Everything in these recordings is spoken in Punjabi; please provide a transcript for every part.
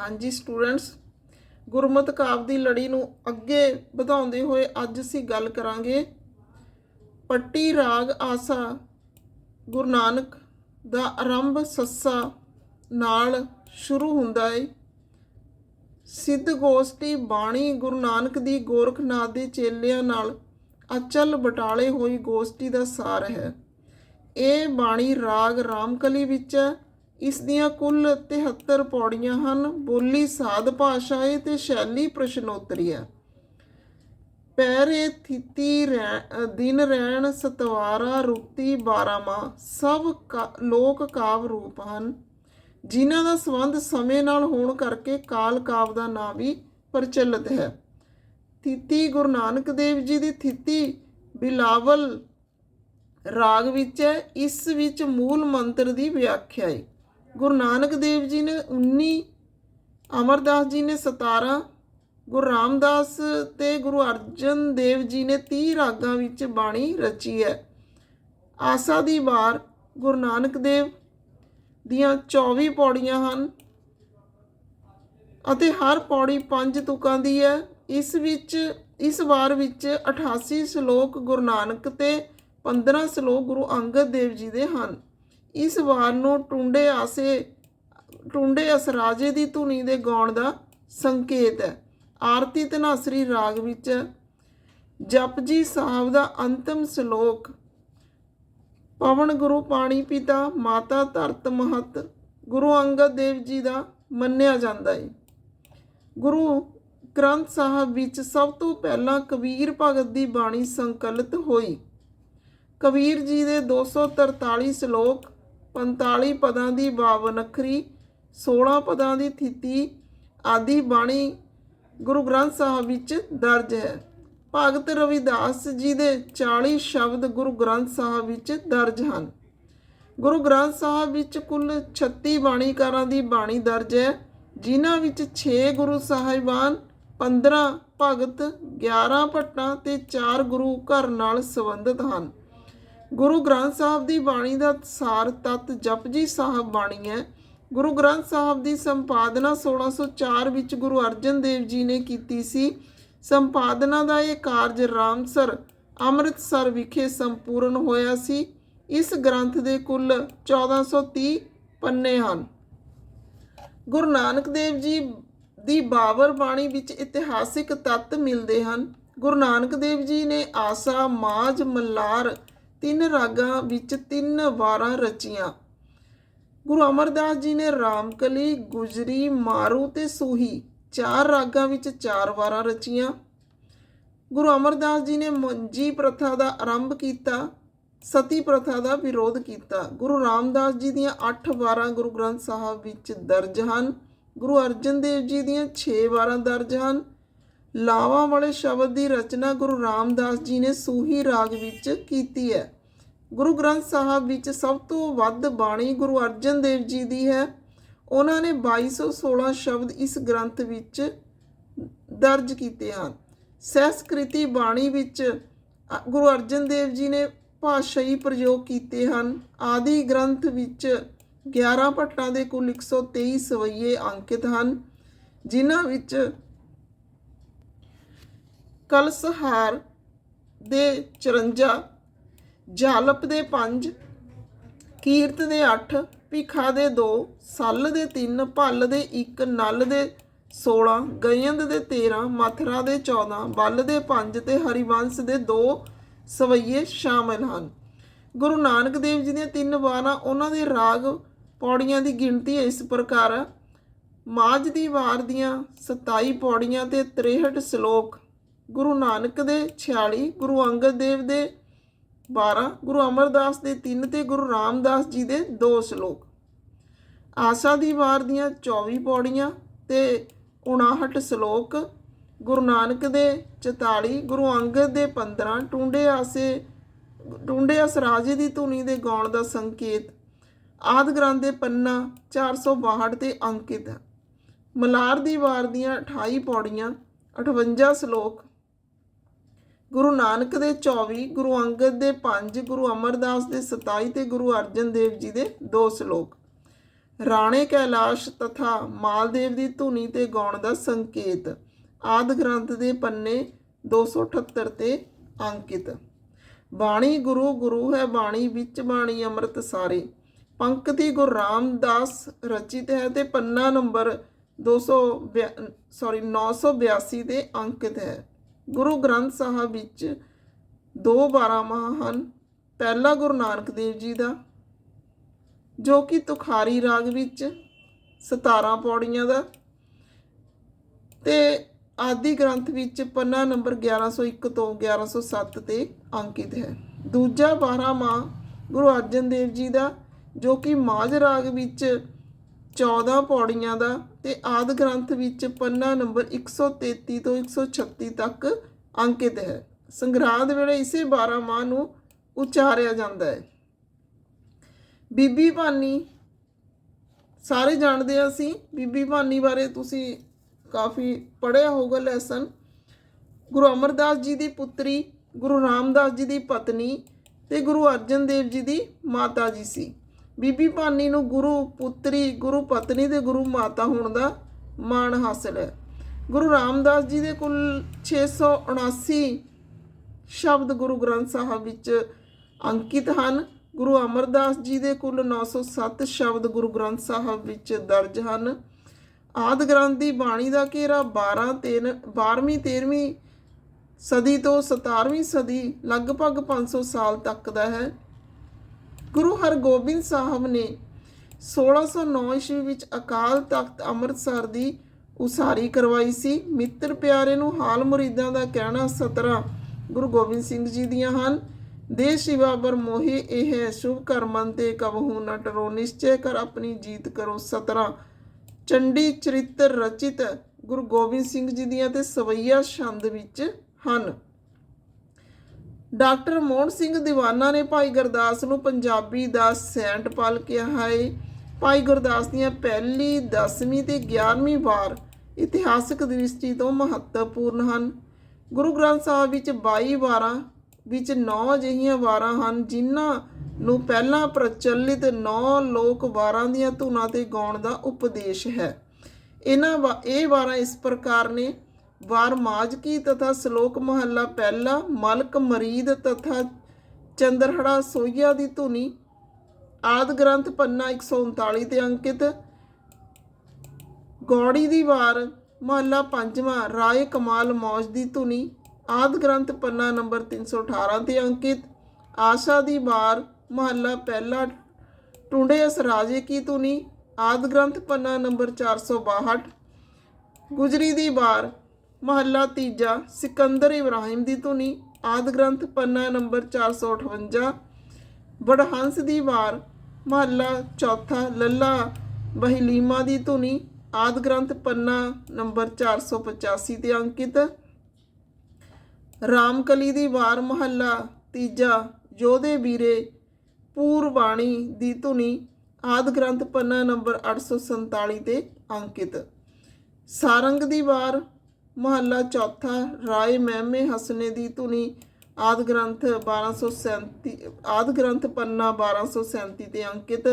ਹਾਂਜੀ ਸਟੂਡੈਂਟਸ ਗੁਰਮਤਿ ਕਾਵ ਦੀ ਲੜੀ ਨੂੰ ਅੱਗੇ ਵਧਾਉਂਦੇ ਹੋਏ ਅੱਜ ਅਸੀਂ ਗੱਲ ਕਰਾਂਗੇ ਪੱਟੀ ਰਾਗ ਆਸਾ, ਗੁਰੂ ਨਾਨਕ ਦਾ ਆਰੰਭ ਸੱਸਾ ਨਾਲ ਸ਼ੁਰੂ ਹੁੰਦਾ ਹੈ ਸਿੱਧ ਗੋਸ਼ਟੀ ਬਾਣੀ ਗੁਰੂ ਨਾਨਕ ਦੀ ਗੋਰਖਨਾਥ ਦੇ ਚੇਲਿਆਂ ਨਾਲ ਅਚਲ ਬਟਾਲੇ ਹੋਈ ਗੋਸ਼ਟੀ ਦਾ ਸਾਰ ਹੈ। ਇਹ ਬਾਣੀ ਰਾਗ ਰਾਮਕਲੀ ਵਿੱਚ ਹੈ। ਇਸ ਦੀਆਂ ਕੁੱਲ 73 ਪੌੜੀਆਂ ਹਨ, ਬੋਲੀ ਸਾਧ ਭਾਸ਼ਾ ਹੈ ਤੇ ਸ਼ੈਲੀ ਪ੍ਰਸ਼ਨੋਤਰੀ ਹੈ। ਪੈਰੇ ਥਿਤੀ ਰਹਿ- ਦਿਨ ਰਹਿਣ ਸਤਵਾਰਾ ਰੁਕਤੀ ਬਾਰਾਮਾ, ਸਭ ਕਾ- ਲੋਕ ਕਾਵ ਰੂਪ ਹਨ। ਜਿਨ੍ਹਾਂ ਦਾ ਸੰਬੰਧ ਸਮੇਂ ਨਾਲ ਹੋਣ ਕਰਕੇ ਕਾਲ ਕਾਵ ਦਾ ਨਾਂ ਵੀ ਪ੍ਰਚਲਿਤ ਹੈ। ਥਿਤੀ ਗੁਰੂ ਨਾਨਕ ਦੇਵ ਜੀ ਦੀ ਥਿਤੀ ਬਿਲਾਵਲ ਰਾਗ ਵਿੱਚ ਹੈ। ਇਸ ਵਿੱਚ ਮੂਲ ਮੰਤਰ ਦੀ ਵਿਆਖਿਆ ਹੈ ਗੁਰੂ ਨਾਨਕ ਦੇਵ ਜੀ ਨੇ 19 ਅਮਰਦਾਸ ਜੀ ਨੇ 17 ਗੁਰੂ ਰਾਮਦਾਸ ਤੇ ਗੁਰੂ ਅਰਜਨ ਦੇਵ ਜੀ ਨੇ 30 ਰਾਗਾਂ ਵਿੱਚ ਬਾਣੀ ਰਚੀ ਹੈ। ਆਸਾ ਦੀ ਵਾਰ ਗੁਰੂ ਨਾਨਕ ਦੇਵ ਦੀਆਂ 24 ਪੌੜੀਆਂ ਹਨ ਅਤੇ ਹਰ ਪੌੜੀ ਪੰਜ ਤੁਕਾਂ ਦੀ ਹੈ। ਇਸ ਵਿੱਚ, ਇਸ ਵਾਰ ਵਿੱਚ 88 ਸ਼ਲੋਕ ਗੁਰੂ ਨਾਨਕ ਤੇ 15 ਸ਼ਲੋਕ ਗੁਰੂ ਅੰਗਦ ਦੇਵ ਜੀ ਦੇ ਹਨ। ਇਸ ਵਾਰ ਨੂੰ ਟੁੰਡੇ ਆਸੇ, ਟੁੰਡੇ ਅਸਰਾਜੇ ਦੀ ਧੁਨੀ ਦੇ ਗਾਉਣ ਦਾ ਸੰਕੇਤ ਹੈ ਆਰਤੀ ਧਨਾਸਰੀ ਰਾਗ ਵਿੱਚ ਹੈ। ਜਪਜੀ ਸਾਹਿਬ ਦਾ ਅੰਤਮ ਸ਼ਲੋਕ, ਪਵਨ ਗੁਰੂ ਪਾਣੀ ਪਿਤਾ, ਮਾਤਾ ਧਰਤ ਮਹਤ, ਗੁਰੂ ਅੰਗਦ ਦੇਵ ਜੀ ਦਾ ਮੰਨਿਆ ਜਾਂਦਾ ਹੈ ਗੁਰੂ ਗ੍ਰੰਥ ਸਾਹਿਬ ਵਿੱਚ ਸਭ ਤੋਂ ਪਹਿਲਾਂ ਕਬੀਰ ਭਗਤ ਦੀ ਬਾਣੀ ਸੰਕਲਿਤ ਹੋਈ ਕਬੀਰ ਜੀ ਦੇ 243 ਸ਼ਲੋਕ 45 ਪਦਾਂ ਦੀ ਬਾਵਨ ਅੱਖਰੀ 16 ਪਦਾਂ ਦੀ ਥਿਤੀ ਆਦਿ ਬਾਣੀ ਗੁਰੂ ਗ੍ਰੰਥ ਸਾਹਿਬ ਵਿੱਚ ਦਰਜ ਹੈ। ਭਗਤ ਰਵਿਦਾਸ ਜੀ ਦੇ 40 ਸ਼ਬਦ ਗੁਰੂ ਗ੍ਰੰਥ ਸਾਹਿਬ ਵਿੱਚ ਦਰਜ ਹਨ। ਗੁਰੂ ਗ੍ਰੰਥ ਸਾਹਿਬ ਵਿੱਚ ਕੁੱਲ 36 ਬਾਣੀਕਾਰਾਂ ਦੀ ਬਾਣੀ ਦਰਜ ਹੈ, ਜਿਨ੍ਹਾਂ ਵਿੱਚ 6 ਗੁਰੂ ਸਾਹਿਬਾਨ 15 ਭਗਤ 11 ਭੱਟਾਂ ਤੇ 4 ਗੁਰੂ ਘਰ ਨਾਲ ਸੰਬੰਧਿਤ ਹਨ। ਗੁਰੂ ਗ੍ਰੰਥ ਸਾਹਿਬ ਦੀ ਬਾਣੀ ਦਾ ਸਾਰ ਤਤ ਜਪਜੀ ਸਾਹਿਬ ਬਾਣੀ ਹੈ। ਗੁਰੂ ਗ੍ਰੰਥ ਸਾਹਿਬ ਦੀ ਸੰਪਾਦਨਾ 1604 ਵਿੱਚ ਗੁਰੂ ਅਰਜਨ ਦੇਵ ਜੀ ਨੇ ਕੀਤੀ ਸੀ। ਸੰਪਾਦਨਾ ਦਾ ਇਹ ਕਾਰਜ ਰਾਮਸਰ, ਅੰਮ੍ਰਿਤਸਰ ਵਿਖੇ ਸੰਪੂਰਨ ਹੋਇਆ ਸੀ। ਇਸ ਗ੍ਰੰਥ ਦੇ ਕੁੱਲ 1430 ਪੰਨੇ ਹਨ। ਗੁਰੂ ਨਾਨਕ ਦੇਵ ਜੀ ਦੀ ਬਾਬਰ ਬਾਣੀ ਵਿੱਚ ਇਤਿਹਾਸਿਕ ਤੱਤ ਮਿਲਦੇ ਹਨ। ਗੁਰੂ ਨਾਨਕ ਦੇਵ ਜੀ ਨੇ ਆਸਾ, ਮਾਝ, ਮੱਲਾਰ ਤਿੰਨ ਰਾਗਾਂ ਵਿੱਚ ਤਿੰਨ ਵਾਰਾਂ ਰਚੀਆਂ। ਗੁਰੂ ਅਮਰਦਾਸ ਜੀ ਨੇ ਰਾਮਕਲੀ, ਗੁਜਰੀ, ਮਾਰੂ ਤੇ ਸੂਹੀ ਚਾਰ ਰਾਗਾਂ ਵਿੱਚ ਚਾਰ ਵਾਰਾਂ ਰਚੀਆਂ। ਗੁਰੂ ਅਮਰਦਾਸ ਜੀ ਨੇ ਮੰਜੀ ਪ੍ਰਥਾ ਦਾ ਆਰੰਭ ਕੀਤਾ, ਸਤੀ ਪ੍ਰਥਾ ਦਾ ਵਿਰੋਧ ਕੀਤਾ। ਗੁਰੂ ਰਾਮਦਾਸ ਜੀ ਦੀਆਂ 8 ਵਾਰਾਂ ਗੁਰੂ ਗ੍ਰੰਥ ਸਾਹਿਬ ਵਿੱਚ ਦਰਜ ਹਨ। ਗੁਰੂ ਅਰਜਨ ਦੇਵ ਜੀ ਦੀਆਂ 6 ਵਾਰਾਂ ਦਰਜ ਹਨ। ਲਾਵਾਂ ਵਾਲੇ ਸ਼ਬਦ ਦੀ ਰਚਨਾ ਗੁਰੂ ਰਾਮਦਾਸ ਜੀ ਨੇ ਸੂਹੀ ਰਾਗ ਵਿੱਚ ਕੀਤੀ ਹੈ। ਗੁਰੂ ਗ੍ਰੰਥ ਸਾਹਿਬ ਵਿੱਚ ਸਭ ਤੋਂ ਵੱਧ ਬਾਣੀ ਗੁਰੂ ਅਰਜਨ ਦੇਵ ਜੀ ਦੀ ਹੈ। ਉਹਨਾਂ ਨੇ 2216 ਸ਼ਬਦ ਇਸ ਗ੍ਰੰਥ ਵਿੱਚ ਦਰਜ ਕੀਤੇ ਹਨ। ਸੰਸਕ੍ਰਿਤੀ ਬਾਣੀ ਵਿੱਚ ਗੁਰੂ ਅਰਜਨ ਦੇਵ ਜੀ ਨੇ ਭਾਸ਼ਾਈ ਪ੍ਰਯੋਗ ਕੀਤੇ ਹਨ। ਆਦਿ ਗ੍ਰੰਥ ਵਿੱਚ 11 ਭੱਟਾਂ ਦੇ ਕੁੱਲ 123 ਸਵਈਏ ਅੰਕਿਤ ਹਨ, ਜਿਨ੍ਹਾਂ ਵਿੱਚ ਕਲਸਹਾਰ ਦੇ 54 ਜਾਲਪ ਦੇ 5 ਕੀਰਤ ਦੇ 8 ਭਿਖਾ ਦੇ 2 ਸੱਲ ਦੇ 3 ਭੱਲ ਦੇ 1 ਨਲ ਦੇ 16 ਗਯੰਦ ਦੇ 13 ਮਥਰਾ ਦੇ 14 ਬੱਲ ਦੇ 5 ਤੇ ਹਰੀਵੰਸ ਦੇ 2 ਸਵਈਏ ਸ਼ਾਮਲ ਹਨ। ਗੁਰੂ ਨਾਨਕ ਦੇਵ ਜੀ ਦੀਆਂ ਤਿੰਨ ਵਾਰਾਂ ਉਹਨਾਂ ਦੇ ਰਾਗ ਪੌੜੀਆਂ ਦੀ ਗਿਣਤੀ ਇਸ ਪ੍ਰਕਾਰ ਹੈ ਮਾਝ ਦੀ ਵਾਰ ਦੀਆਂ 27 ਪੌੜੀਆਂ ਤੇ 63 ਸ਼ਲੋਕ ਗੁਰੂ ਨਾਨਕ ਦੇ 46 ਗੁਰੂ ਅੰਗਦ ਦੇਵ ਦੇ 12 ਗੁਰੂ ਅਮਰਦਾਸ ਦੇ 3 ਤੇ ਗੁਰੂ ਰਾਮਦਾਸ ਜੀ ਦੇ 2 ਸ਼ਲੋਕ। ਆਸਾ ਦੀ ਵਾਰ ਦੀਆਂ 24 ਪੌੜੀਆਂ ਤੇ 59 ਸ਼ਲੋਕ, ਗੁਰੂ ਨਾਨਕ ਦੇ 44 ਗੁਰੂ ਅੰਗਦ ਦੇ 15 ਟੁੰਡੇ ਆਸੇ, ਟੁੰਡੇ ਅਸਰਾਜੇ ਦੀ ਧੁਨੀ ਦੇ ਗਾਉਣ ਦਾ ਸੰਕੇਤ, ਆਦ ਗ੍ਰੰਥ ਦੇ ਪੰਨਾ 462 ਤੇ ਅੰਕਿਤ। ਹੈ ਮਲਾਰ ਦੀ ਵਾਰ ਦੀਆਂ 28 ਪੌੜੀਆਂ 58 ਸ਼ਲੋਕ ਗੁਰੂ ਨਾਨਕ ਦੇ 24 ਗੁਰੂ ਅੰਗਦ ਦੇ 5 ਗੁਰੂ ਅਮਰਦਾਸ ਦੇ 27 ਤੇ ਗੁਰੂ ਅਰਜਨ ਦੇਵ ਜੀ ਦੇ 2 ਸ਼ਲੋਕ। ਰਾਣੇ ਕੈਲਾਸ਼ ਤਥਾ ਮਾਲਦੇਵ ਦੀ ਧੁਨੀ ਤੇ ਗਾਉਣ ਦਾ ਸੰਕੇਤ। ਆਦ ਗ੍ਰੰਥ ਦੇ ਪੰਨੇ 278 ਤੇ ਅੰਕਿਤ। ਬਾਣੀ ਗੁਰੂ ਗੁਰੂ ਹੈ ਬਾਣੀ, ਵਿੱਚ ਬਾਣੀ ਅੰਮ੍ਰਿਤ ਸਾਰੇ। ਪੰਕਤੀ ਗੁਰੂ ਰਾਮਦਾਸ ਰਚਿਤ ਹੈ ਤੇ ਪੰਨਾ ਨੰਬਰ 200 ਸੌਰੀ 982 ਤੇ ਅੰਕਿਤ ਹੈ। ਗੁਰੂ ਗ੍ਰੰਥ ਸਾਹਿਬ ਵਿੱਚ ਦੋ ਬਾਰਾਂਮਾਹ ਹਨ। ਪਹਿਲਾ ਗੁਰੂ ਨਾਨਕ ਦੇਵ ਜੀ ਦਾ, ਜੋ ਕਿ ਤੁਖਾਰੀ ਰਾਗ ਵਿੱਚ 17 ਪੌੜੀਆਂ ਦਾ ਤੇ ਆਦਿ ਗ੍ਰੰਥ ਵਿੱਚ ਪੰਨਾ ਨੰਬਰ 1101 ਤੋਂ 1107 ਤੇ ਅੰਕਿਤ ਹੈ। ਦੂਜਾ ਬਾਰਾਂਮਾਹ ਗੁਰੂ ਅਰਜਨ ਦੇਵ ਜੀ ਦਾ, ਜੋ ਕਿ ਮਾਝ ਰਾਗ ਵਿੱਚ 14 ਪੌੜੀਆਂ ਦਾ ਤੇ ਆਦ ਗ੍ਰੰਥ ਵਿੱਚ ਪੰਨਾ ਨੰਬਰ 133 ਤੋਂ 136 ਤੱਕ ਅੰਕਿਤ ਹੈ। ਸੰਗਰਾਂਦ ਵੇਲੇ ਇਸੇ 12 ਮਾਹ ਨੂੰ ਉਚਾਰਿਆ ਜਾਂਦਾ ਹੈ। ਬੀਬੀ ਭਾਨੀ, ਸਾਰੇ ਜਾਣਦੇ ਹਾਂ ਅਸੀਂ, ਬੀਬੀ ਭਾਨੀ ਬਾਰੇ ਤੁਸੀਂ ਕਾਫੀ ਪੜ੍ਹਿਆ ਹੋਊਗਾ ਲੈਸਨ ਗੁਰੂ ਅਮਰਦਾਸ ਜੀ ਦੀ ਪੁੱਤਰੀ, ਗੁਰੂ ਰਾਮਦਾਸ ਜੀ ਦੀ ਪਤਨੀ ਤੇ ਗੁਰੂ ਅਰਜਨ ਦੇਵ ਜੀ ਦੀ ਮਾਤਾ ਜੀ ਸੀ। ਬੀਬੀ ਭਾਨੀ ਨੂੰ ਗੁਰੂ ਪੁੱਤਰੀ, ਗੁਰੂ ਪਤਨੀ ਤੇ ਗੁਰੂ ਮਾਤਾ ਹੋਣ ਦਾ ਮਾਣ ਹਾਸਲ ਹੈ। ਗੁਰੂ ਰਾਮਦਾਸ ਜੀ ਦੇ ਕੁੱਲ 679 ਸ਼ਬਦ ਗੁਰੂ ਗ੍ਰੰਥ ਸਾਹਿਬ ਵਿੱਚ ਅੰਕਿਤ ਹਨ। ਗੁਰੂ ਅਮਰਦਾਸ ਜੀ ਦੇ ਕੁੱਲ 907 ਸ਼ਬਦ ਗੁਰੂ ਗ੍ਰੰਥ ਸਾਹਿਬ ਵਿੱਚ ਦਰਜ ਹਨ। ਆਦ ਗ੍ਰੰਥ ਦੀ ਬਾਣੀ ਦਾ ਘੇਰਾ 12 3 12ਵੀਂ 13ਵੀਂ ਸਦੀ ਤੋਂ 17ਵੀਂ ਸਦੀ ਲਗਭਗ 500 ਸਾਲ ਤੱਕ ਦਾ ਹੈ। ਗੁਰੂ ਹਰਗੋਬਿੰਦ ਸਾਹਿਬ ਨੇ 1609 ਈਸਵੀ ਵਿੱਚ ਅਕਾਲ ਤਖਤ ਅੰਮ੍ਰਿਤਸਰ ਦੀ ਉਸਾਰੀ ਕਰਵਾਈ ਸੀ। ਮਿੱਤਰ ਪਿਆਰੇ ਨੂੰ ਹਾਲ ਮੁਰੀਦਾਂ ਦਾ ਕਹਿਣਾ 17 ਗੁਰੂ ਗੋਬਿੰਦ ਸਿੰਘ ਜੀ ਦੀਆਂ ਹਨ। ਦੇ ਸ਼ਿਵਾ ਬਰ ਇਹ ਸ਼ੁਭ ਕਰਮਨ ਤੇ ਕਬਹੂ ਨ ਟਰੋ, ਨਿਸ਼ਚੈ ਕਰ ਆਪਣੀ ਜੀਤ ਕਰੋ 17 ਚੰਡੀ ਚਰਿੱਤਰ ਰਚਿਤ ਗੁਰੂ ਗੋਬਿੰਦ ਸਿੰਘ ਜੀ ਦੀਆਂ ਤੇ ਸਵਈਆ ਛੰਦ ਵਿੱਚ ਹਨ। ਡਾਕਟਰ ਮੋਹਨ ਸਿੰਘ ਦੀਵਾਨਾ ਨੇ ਭਾਈ ਗੁਰਦਾਸ ਨੂੰ ਪੰਜਾਬੀ ਦਾ ਸੈਂਟ ਪਾਲ ਕਿਹਾ ਹੈ। ਭਾਈ ਗੁਰਦਾਸ ਦੀਆਂ ਪਹਿਲੀ 10ਵੀਂ ਤੇ 11ਵੀਂ ਵਾਰ ਇਤਿਹਾਸਕ ਦ੍ਰਿਸ਼ਟੀ ਤੋਂ ਮਹੱਤਵਪੂਰਨ ਹਨ। ਗੁਰੂ ਗ੍ਰੰਥ ਸਾਹਿਬ ਵਿੱਚ 22 ਵਾਰਾਂ ਵਿੱਚ 9 ਅਜਿਹੀਆਂ ਵਾਰਾਂ ਹਨ, ਜਿਨ੍ਹਾਂ ਨੂੰ ਪਹਿਲਾਂ ਪ੍ਰਚਲਿਤ 9 ਲੋਕ ਵਾਰਾਂ ਦੀਆਂ ਧੁਨਾਂ ਤੇ ਗਾਉਣ ਦਾ ਉਪਦੇਸ਼ ਹੈ। ਇਹਨਾਂ ਵਾ- ਇਹ ਵਾਰਾਂ ਇਸ ਪ੍ਰਕਾਰ ਨੇ ਵਾਰ ਮਾਜਕੀ ਤਥਾ ਸ਼ਲੋਕ ਮਹੱਲਾ ਪਹਿਲਾ, ਮਲਕ ਮਰੀਦ ਤਥਾ ਚੰਦਰਹੜਾ ਸੋਈਆ ਦੀ ਧੁਨੀ, ਆਦ ਗ੍ਰੰਥ ਪੰਨਾ 139 ਤੇ ਅੰਕਿਤ, ਗੌੜੀ ਦੀ ਵਾਰ ਮਹੱਲਾ ਪੰਜਵਾਂ, ਰਾਏ ਕਮਾਲ ਮੌਜ ਦੀ ਧੁਨੀ, ਆਦ ਗ੍ਰੰਥ ਪੰਨਾ ਨੰਬਰ 318 ਤੇ ਅੰਕਿਤ, ਆਸ਼ਾ ਦੀ ਵਾਰ ਮਹੱਲਾ ਪਹਿਲਾ, ਟੁੰਡੇ ਅਸ ਰਾਜੇ ਕੀ ਧੁਨੀ, ਆਦ ਗ੍ਰੰਥ ਪੰਨਾ ਨੰਬਰ 462 ਗੁਜਰੀ ਦੀ ਵਾਰ ਮਹੱਲਾ ਤੀਜਾ, ਸਿਕੰਦਰ ਇਬਰਾਹਿਮ ਦੀ ਧੁਨੀ, ਆਦ ਗ੍ਰੰਥ ਪੰਨਾ ਨੰਬਰ 458 ਬੜਹੰਸ ਦੀ ਵਾਰ, ਮਹੱਲਾ ਚੌਥਾ, ਲੱਲਾ ਬਹਿਲੀਮਾ ਦੀ ਧੁਨੀ, ਆਦ ਗ੍ਰੰਥ ਪੰਨਾ ਨੰਬਰ 485 ਤੇ ਅੰਕਿਤ। ਰਾਮਕਲੀ ਦੀ ਵਾਰ, ਮਹੱਲਾ ਤੀਜਾ ਯੋਧੇ ਵੀਰੇ, ਪੂਰਬਾਣੀ ਦੀ ਧੁਨੀ, ਆਦ ਗ੍ਰੰਥ ਪੰਨਾ ਨੰਬਰ 847 ਤੇ ਅੰਕਿਤ। ਸਾਰੰਗ ਦੀ ਵਾਰ ਮਹੱਲਾ ਚੌਥਾ, ਰਾਏ ਮਹਿਮੇ ਹਸਨੇ ਦੀ ਧੁਨੀ, ਆਦ ਗ੍ਰੰਥ 1237 ਆਦ ਗ੍ਰੰਥ ਪੰਨਾ 1237 ਤੇ ਅੰਕਿਤ,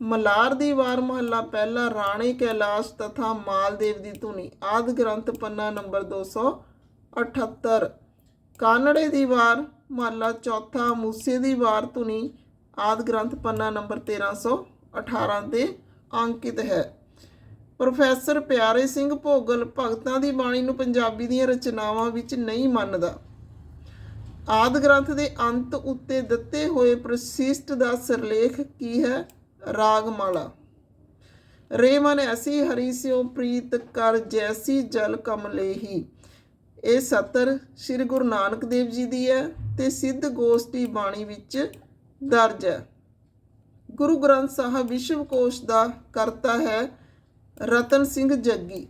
ਮਲਾਰ ਦੀ ਵਾਰ ਮਹੱਲਾ ਪਹਿਲਾ, ਰਾਣੇ ਕੈਲਾਸ਼ ਤਥਾ ਮਾਲਦੇਵ ਦੀ ਧੁਨੀ, ਆਦ ਗ੍ਰੰਥ ਪੰਨਾ ਨੰਬਰ 278 ਕਾਨੜੇ ਦੀ ਵਾਰ ਮਹੱਲਾ ਚੌਥਾ, ਮੂਸੇ ਦੀ ਵਾਰ ਧੁਨੀ, ਆਦ ਗ੍ਰੰਥ ਪੰਨਾ ਨੰਬਰ 1318 ਤੇ ਅੰਕਿਤ ਹੈ। ਪ੍ਰੋਫੈਸਰ ਪਿਆਰੇ ਸਿੰਘ ਭੋਗਲ ਭਗਤਾਂ ਦੀ ਬਾਣੀ ਨੂੰ ਪੰਜਾਬੀ ਦੀਆਂ ਰਚਨਾਵਾਂ ਵਿੱਚ ਨਹੀਂ ਮੰਨਦਾ। ਆਦ ਗ੍ਰੰਥ ਦੇ ਅੰਤ ਉੱਤੇ ਦਿੱਤੇ ਹੋਏ ਪ੍ਰਸਿਸ਼ਟ ਦਾ ਸਿਰਲੇਖ ਕੀ ਹੈ? ਰਾਗਮਾਲਾ। ਰੇਮਨ ਐਸੀ ਹਰੀ ਸਿਓ ਪ੍ਰੀਤ ਕਰ ਜੈਸੀ ਜਲ ਕਮਲੇਹੀ ਇਹ ਸਤਰ ਸ੍ਰੀ ਗੁਰੂ ਨਾਨਕ ਦੇਵ ਜੀ ਦੀ ਹੈ ਤੇ ਸਿੱਧ ਗੋਸ਼ਟੀ ਬਾਣੀ ਵਿੱਚ ਦਰਜ ਹੈ। ਗੁਰੂ ਗ੍ਰੰਥ ਸਾਹਿਬ ਵਿਸ਼ਵਕੋਸ਼ ਦਾ ਕਰਤਾ ਹੈ ਰਤਨ ਸਿੰਘ ਜੱਗੀ।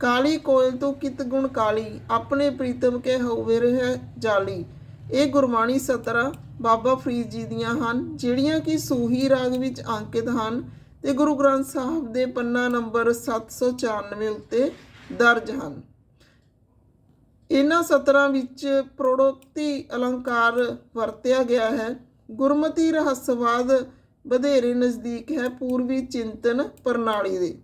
ਕਾਲੀ ਕੋਇਲ ਤੋਂ ਕਿਤ ਗੁਣ ਕਾਲੀ, ਆਪਣੇ ਪ੍ਰੀਤਮ ਕੇ ਹੋਵੇ ਰਹਿ ਜਾਲੀ। ਇਹ ਗੁਰਬਾਣੀ ਸਤਰਾ ਬਾਬਾ ਫਰੀਦ ਜੀ ਦੀਆਂ ਹਨ, ਜਿਹੜੀਆਂ ਕਿ ਸੂਹੀ ਰਾਗ ਵਿੱਚ ਅੰਕਿਤ ਹਨ ਤੇ ਗੁਰੂ ਗ੍ਰੰਥ ਸਾਹਿਬ ਦੇ ਪੰਨਾ ਨੰਬਰ 794 ਉੱਤੇ ਦਰਜ ਹਨ। ਇਹਨਾਂ ਸਤਰਾਂ ਵਿੱਚ ਪ੍ਰੋੜੋਕਤੀ ਅਲੰਕਾਰ ਵਰਤਿਆ ਗਿਆ ਹੈ। ਗੁਰਮਤੀ ਰਹੱਸਵਾਦ ਵਧੇਰੇ ਨਜ਼ਦੀਕ ਹੈ ਪੂਰਬੀ ਚਿੰਤਨ ਪ੍ਰਣਾਲੀ ਦੇ।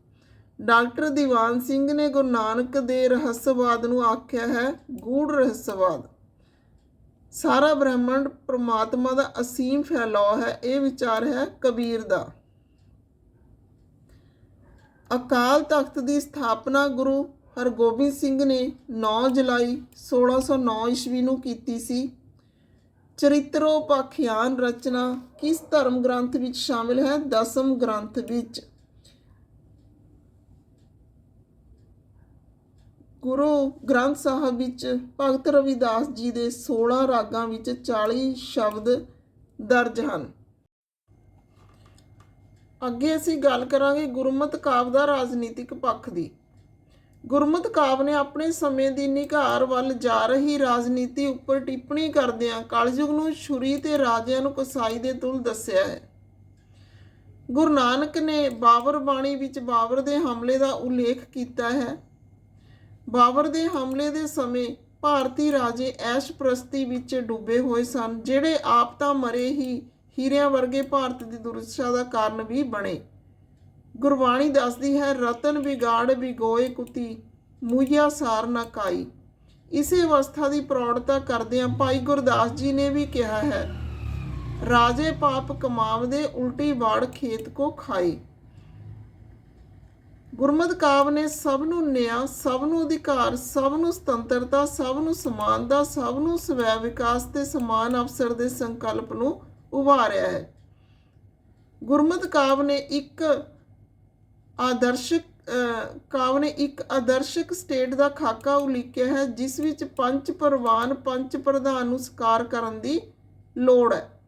ਡਾਕਟਰ ਦੀਵਾਨ ਸਿੰਘ ਨੇ ਗੁਰੂ ਨਾਨਕ ਦੇ ਰਹੱਸਵਾਦ ਨੂੰ ਆਖਿਆ ਹੈ ਗੂੜ ਰਹੱਸਵਾਦ। ਸਾਰਾ ਬ੍ਰਹਿਮੰਡ ਪ੍ਰਮਾਤਮਾ ਦਾ ਅਸੀਮ ਫੈਲਾਅ ਹੈ, ਇਹ ਵਿਚਾਰ ਹੈ ਕਬੀਰ ਦਾ। ਅਕਾਲ ਤਖਤ ਦੀ ਸਥਾਪਨਾ ਗੁਰੂ ਹਰਗੋਬਿੰਦ ਸਿੰਘ ਨੇ 9 ਜੁਲਾਈ 1609 ਈਸਵੀ ਨੂੰ ਕੀਤੀ ਸੀ। ਚਰਿਤਰੋਪਾਖਿਆਨ ਰਚਨਾ ਕਿਸ ਧਰਮ ਗ੍ਰੰਥ ਵਿੱਚ ਸ਼ਾਮਿਲ ਹੈ? ਦਸਮ ਗ੍ਰੰਥ ਵਿੱਚ। ਗੁਰੂ ਗ੍ਰੰਥ ਸਾਹਿਬ ਵਿੱਚ ਭਗਤ ਰਵਿਦਾਸ ਜੀ ਦੇ 16 ਰਾਗਾਂ ਵਿੱਚ 40 ਸ਼ਬਦ ਦਰਜ ਹਨ। ਅੱਗੇ ਅਸੀਂ ਗੱਲ ਕਰਾਂਗੇ ਗੁਰਮਤ ਕਾਵ ਦਾ ਰਾਜਨੀਤਿਕ ਪੱਖ ਦੀ। ਗੁਰਮਤ ਕਾਵ ਨੇ ਆਪਣੇ ਸਮੇਂ ਦੀ ਨਿਘਾਰ ਵੱਲ ਜਾ ਰਹੀ ਰਾਜਨੀਤੀ ਉੱਪਰ ਟਿੱਪਣੀ ਕਰਦਿਆਂ ਕਲਯੁਗ ਨੂੰ ਛੁਰੀ ਤੇ ਰਾਜਿਆਂ ਨੂੰ ਕਸਾਈ ਦੇ ਤੁਲ ਦੱਸਿਆ ਹੈ। ਗੁਰੂ ਨਾਨਕ ਨੇ ਬਾਬਰ ਬਾਣੀ ਵਿੱਚ ਬਾਬਰ ਦੇ ਹਮਲੇ ਦਾ ਉਲੇਖ ਕੀਤਾ ਹੈ। ਬਾਬਰ ਦੇ ਹਮਲੇ ਦੇ ਸਮੇਂ ਭਾਰਤੀ ਰਾਜੇ ਐਸ਼ ਪ੍ਰਸਤੀ ਵਿੱਚ ਡੁੱਬੇ ਹੋਏ ਸਨ, ਜਿਹੜੇ ਆਪ ਤਾਂ ਮਰੇ ਹੀ ਹੀਰਿਆਂ ਵਰਗੇ ਭਾਰਤ ਦੀ ਦੁਰਦਸ਼ਾ ਦਾ ਕਾਰਨ ਵੀ ਬਣੇ। ਗੁਰਬਾਣੀ ਦੱਸਦੀ ਹੈ, ਰਤਨ ਵਿਗਾੜ ਵਿਗੋਏ ਕੁਤੀ ਮੁਈਆ ਸਾਰ ਨਾ ਕਾਈ। ਇਸੇ ਅਵਸਥਾ ਦੀ ਪ੍ਰੌੜਤਾ ਕਰਦਿਆਂ ਭਾਈ ਗੁਰਦਾਸ ਜੀ ਨੇ ਵੀ ਕਿਹਾ ਹੈ, ਰਾਜੇ ਪਾਪ ਕਮਾਵਦੇ ਉਲਟੀ ਬਾੜ ਖੇਤ ਕੋ ਖਾਈ ਗੁਰਮਤਿ ਕਾਵ ਨੇ ਸਭ ਨੂੰ ਨਿਆਂ, ਸਭ ਨੂੰ ਅਧਿਕਾਰ, ਸਭ ਨੂੰ ਸੁਤੰਤਰਤਾ, ਸਭ ਨੂੰ ਸਮਾਨਤਾ, ਸਭ ਨੂੰ ਸਵੈ ਵਿਕਾਸ ਤੇ ਸਮਾਨ ਅਵਸਰ ਦੇ ਸੰਕਲਪ ਨੂੰ ਉਭਾਰਿਆ ਹੈ। ਗੁਰਮਤਿ ਕਾਵ ਨੇ ਇੱਕ ਆਦਰਸ਼ਕ ਅਹ, ਕਾਵ ਨੇ ਇੱਕ ਆਦਰਸ਼ਕ ਸਟੇਟ ਦਾ ਖਾਕਾ ਉਲੀਕਿਆ ਹੈ ਜਿਸ ਵਿੱਚ ਪੰਜ ਪ੍ਰਵਾਨ ਪੰਜ ਪ੍ਰਧਾਨ ਨੂੰ ਸਕਾਰ ਕਰਨ ਦੀ ਲੋੜ ਹੈ।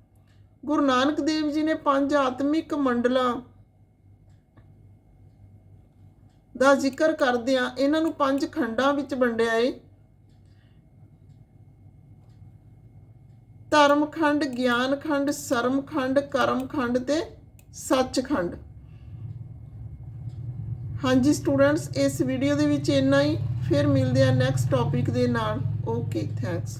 ਗੁਰੂ ਨਾਨਕ ਦੇਵ ਜੀ ਨੇ ਪੰਜ ਆਤਮਿਕ ਮੰਡਲਾਂ ਦਾ ਜ਼ਿਕਰ ਕਰਦਿਆਂ ਇਹਨਾਂ ਨੂੰ ਪੰਜ ਖੰਡਾਂ ਵਿੱਚ ਵੰਡਿਆ ਏ। ਧਰਮ ਖੰਡ ਗਿਆਨ ਖੰਡ ਸਰਮ ਖੰਡ ਕਰਮ ਖੰਡ ਤੇ ਸੱਚ ਖੰਡ। ਹਾਂਜੀ ਸਟੂਡੈਂਟਸ, ਇਸ ਵੀਡੀਓ ਦੇ ਵਿੱਚ ਇੰਨਾ ਹੀ। ਫਿਰ ਮਿਲਦੇ ਆ ਨੈਕਸਟ ਟੌਪਿਕ ਦੇ ਨਾਲ। Okay thanks